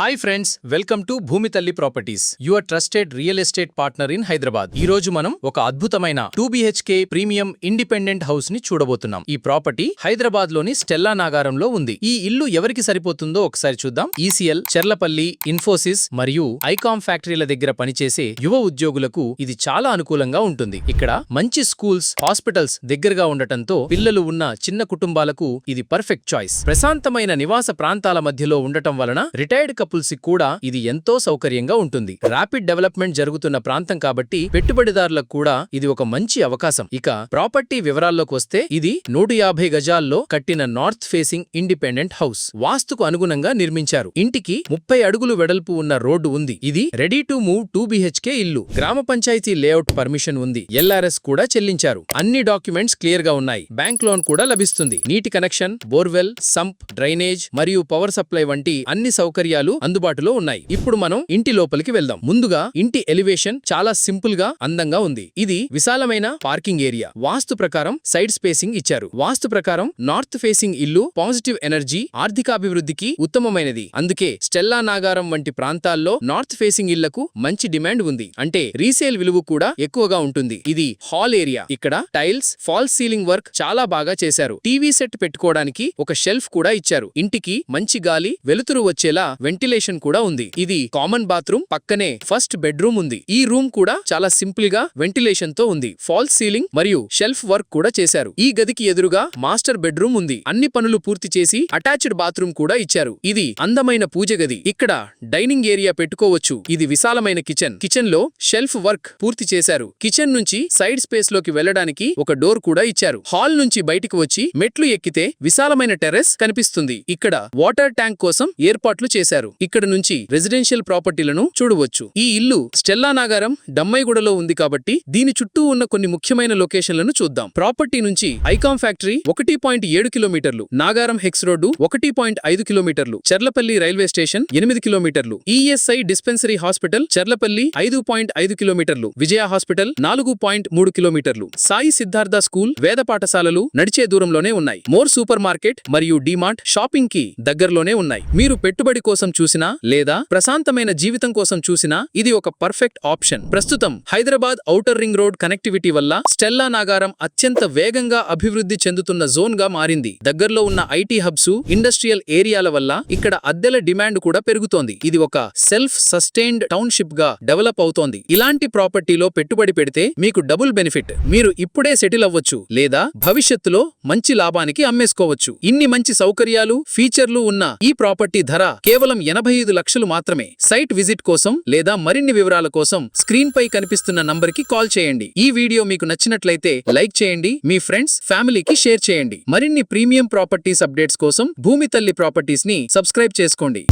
Hi friends welcome to Bhoomi Thalli properties your trusted real estate partner in Hyderabad ఈ రోజు మనం ఒక అద్భుతమైన టూ బిహెచ్కే ప్రీమియం ఇండిపెండెంట్ హౌస్ని చూడబోతున్నాం. ఈ ప్రాపర్టీ హైదరాబాద్లోని స్టెల్లా నాగారంలో ఉంది. ఈ ఇల్లు ఎవరికి సరిపోతుందో ఒకసారి చూద్దాం. ఈసీఎల్ చెర్లపల్లి ఇన్ఫోసిస్ మరియు ఐకామ్ ఫ్యాక్టరీల దగ్గర పనిచేసే యువ ఉద్యోగులకు ఇది చాలా అనుకూలంగా ఉంటుంది. ఇక్కడ మంచి స్కూల్స్ హాస్పిటల్స్ దగ్గరగా ఉండటంతో పిల్లలు ఉన్న చిన్న కుటుంబాలకు ఇది పర్ఫెక్ట్ చాయిస్ ప్రశాంతమైన నివాస ప్రాంతాల మధ్యలో ఉండటం వలన రిటైర్డ్ పుల్సి కూడా ఇది ఎంతో సౌకర్యంగా ఉంటుంది. ర్యాపిడ్ డెవలప్మెంట్ జరుగుతున్న ప్రాంతం కాబట్టి పెట్టుబడిదారులకు కూడా ఇది ఒక మంచి అవకాశం. ఇక ప్రాపర్టీ వివరాల్లోకి వస్తే ఇది నూట యాభై గజాల్లో కట్టిన నార్త్ ఫేసింగ్ ఇండిపెండెంట్ హౌస్. వాస్తుకు అనుగుణంగా నిర్మించారు. ఇంటికి ముప్పై అడుగులు వెడల్పు ఉన్న రోడ్డు ఉంది. ఇది ready to move two BHK ఇల్లు. గ్రామ పంచాయతీ లేఅవుట్ పర్మిషన్ ఉంది. ఎల్ఆర్ఎస్ కూడా చెల్లించారు. అన్ని డాక్యుమెంట్స్ క్లియర్గా ఉన్నాయి. బ్యాంక్ లోన్ కూడా లభిస్తుంది. నీటి కనెక్షన్ బోర్వెల్ సంప్ డ్రైనేజ్ మరియు పవర్ సప్లై వంటి అన్ని సౌకర్యాలు అందుబాటులో ఉన్నాయి. ఇప్పుడు మనం ఇంటి లోపలికి వెళ్దాం. ముందుగా ఇంటి ఎలివేషన్ చాలా సింపుల్గా అందంగా ఉంది. ఇది విశాలమైన పార్కింగ్ ఏరియా వాస్తు ప్రకారం సైడ్ స్పేసింగ్ ఇచ్చారు. వాస్తు ప్రకారం నార్త్ ఫేసింగ్ ఇల్లు పాజిటివ్ ఎనర్జీ ఆర్థికాభివృద్ధికి ఉత్తమమైనది. అందుకే స్టెల్లా నాగారం వంటి ప్రాంతాల్లో నార్త్ ఫేసింగ్ ఇళ్ళకు మంచి డిమాండ్ ఉంది. అంటే రీసేల్ విలువ కూడా ఎక్కువగా ఉంటుంది. ఇది హాల్ ఏరియా ఇక్కడ టైల్స్ ఫాల్స్ సీలింగ్ వర్క్ చాలా బాగా చేశారు. టీవీ సెట్ పెట్టుకోవడానికి ఒక షెల్ఫ్ కూడా ఇచ్చారు. ఇంటికి మంచి గాలి వెలుతురు వచ్చేలా వెంటిలేషన్ కూడా ఉంది. ఇది కామన్ బాత్రూమ్ పక్కనే ఫస్ట్ బెడ్రూమ్ ఉంది. ఈ రూమ్ కూడా చాలా సింపుల్గా వెంటిలేషన్తో ఉంది. ఫాల్స్ సీలింగ్ మరియు షెల్ఫ్ వర్క్ కూడా చేశారు. ఈ గదికి ఎదురుగా మాస్టర్ బెడ్రూమ్ ఉంది. అన్ని పనులు పూర్తి చేసి అటాచ్డ్ బాత్రూమ్ కూడా ఇచ్చారు. ఇది అందమైన పూజ గది. ఇక్కడ డైనింగ్ ఏరియా పెట్టుకోవచ్చు. ఇది విశాలమైన కిచెన్. కిచెన్లో షెల్ఫ్ వర్క్ పూర్తి చేశారు. కిచెన్ నుంచి సైడ్ స్పేస్లోకి వెళ్ళడానికి ఒక డోర్ కూడా ఇచ్చారు. హాల్ నుంచి బయటికి వచ్చి మెట్లు ఎక్కితే విశాలమైన టెర్రస్ కనిపిస్తుంది. ఇక్కడ వాటర్ ట్యాంక్ కోసం ఏర్పాట్లు చేశారు. ఇక్కడ నుంచి రెసిడెన్షియల్ ప్రాపర్టీలను చూడవచ్చు. ఈ ఇల్లు స్టెల్లా నాగారం డమ్మైగూడలో ఉంది కాబట్టి దీని చుట్టూ ఉన్న కొన్ని ముఖ్యమైన లొకేషన్లను చూద్దాం. ప్రాపర్టీ నుంచి ఐకామ్ ఫ్యాక్టరీ ఒకటి పాయింట్ ఏడు కిలోమీటర్లు నాగారం హెక్స్ రోడ్డు ఒకటి పాయింట్ ఐదు కిలోమీటర్లు చెర్లపల్లి రైల్వే స్టేషన్ ఎనిమిది కిలోమీటర్లు ఈఎస్ఐ డిస్పెన్సరీ హాస్పిటల్ చెర్లపల్లి ఐదు పాయింట్ ఐదు కిలోమీటర్లు విజయ హాస్పిటల్ నాలుగు పాయింట్ మూడు కిలోమీటర్లు. సాయి సిద్ధార్థ స్కూల్ వేద పాఠశాలలు నడిచే దూరంలోనే ఉన్నాయి. మోర్ సూపర్ మార్కెట్ మరియు డిమార్ట్ షాపింగ్కి దగ్గరలోనే ఉన్నాయి. మీరు పెట్టుబడి కోసం చూసినా లేదా ప్రశాంతమైన జీవితం కోసం చూసినా ఇది ఒక పర్ఫెక్ట్ ఆప్షన్. ప్రస్తుతం Hyderabad outer ring road connectivity వల్ల స్టెల్లా నాగారం అత్యంత వేగంగా అభివృద్ధి చెందుతున్న జోన్గా మారింది. దగ్గరలో ఉన్న ఐటీ హబ్స్ ఇండస్ట్రియల్ ఏరియాల వల్ల ఇక్కడ అద్దెల డిమాండ్ కూడా పెరుగుతోంది. ఇది ఒక సెల్ఫ్ సస్టైన్డ్ టౌన్షిప్గా డెవలప్ అవుతోంది. ఇలాంటి ప్రాపర్టీలో పెట్టుబడి పెడితే మీకు డబుల్ బెనిఫిట్. మీరు ఇప్పుడే సెటిల్ అవ్వచ్చు లేదా భవిష్యత్తులో మంచి లాభానికి అమ్మేసుకోవచ్చు. ఇన్ని మంచి సౌకర్యాలు ఫీచర్లు ఉన్న ఈ ప్రాపర్టీ ధర కేవలం ఎనభై ఐదు లక్షలు మాత్రమే. సైట్ విజిట్ కోసం లేదా మరిన్ని వివరాల కోసం స్క్రీన్ పై కనిపిస్తున్న నంబర్కి కాల్ చేయండి. ఈ వీడియో మీకు నచ్చినట్లయితే లైక్ చేయండి మీ ఫ్రెండ్స్ ఫ్యామిలీకి షేర్ చేయండి. మరిన్ని ప్రీమియం ప్రాపర్టీస్ అప్డేట్స్ కోసం భూమి తల్లి ప్రాపర్టీస్ని సబ్స్క్రైబ్ చేసుకోండి.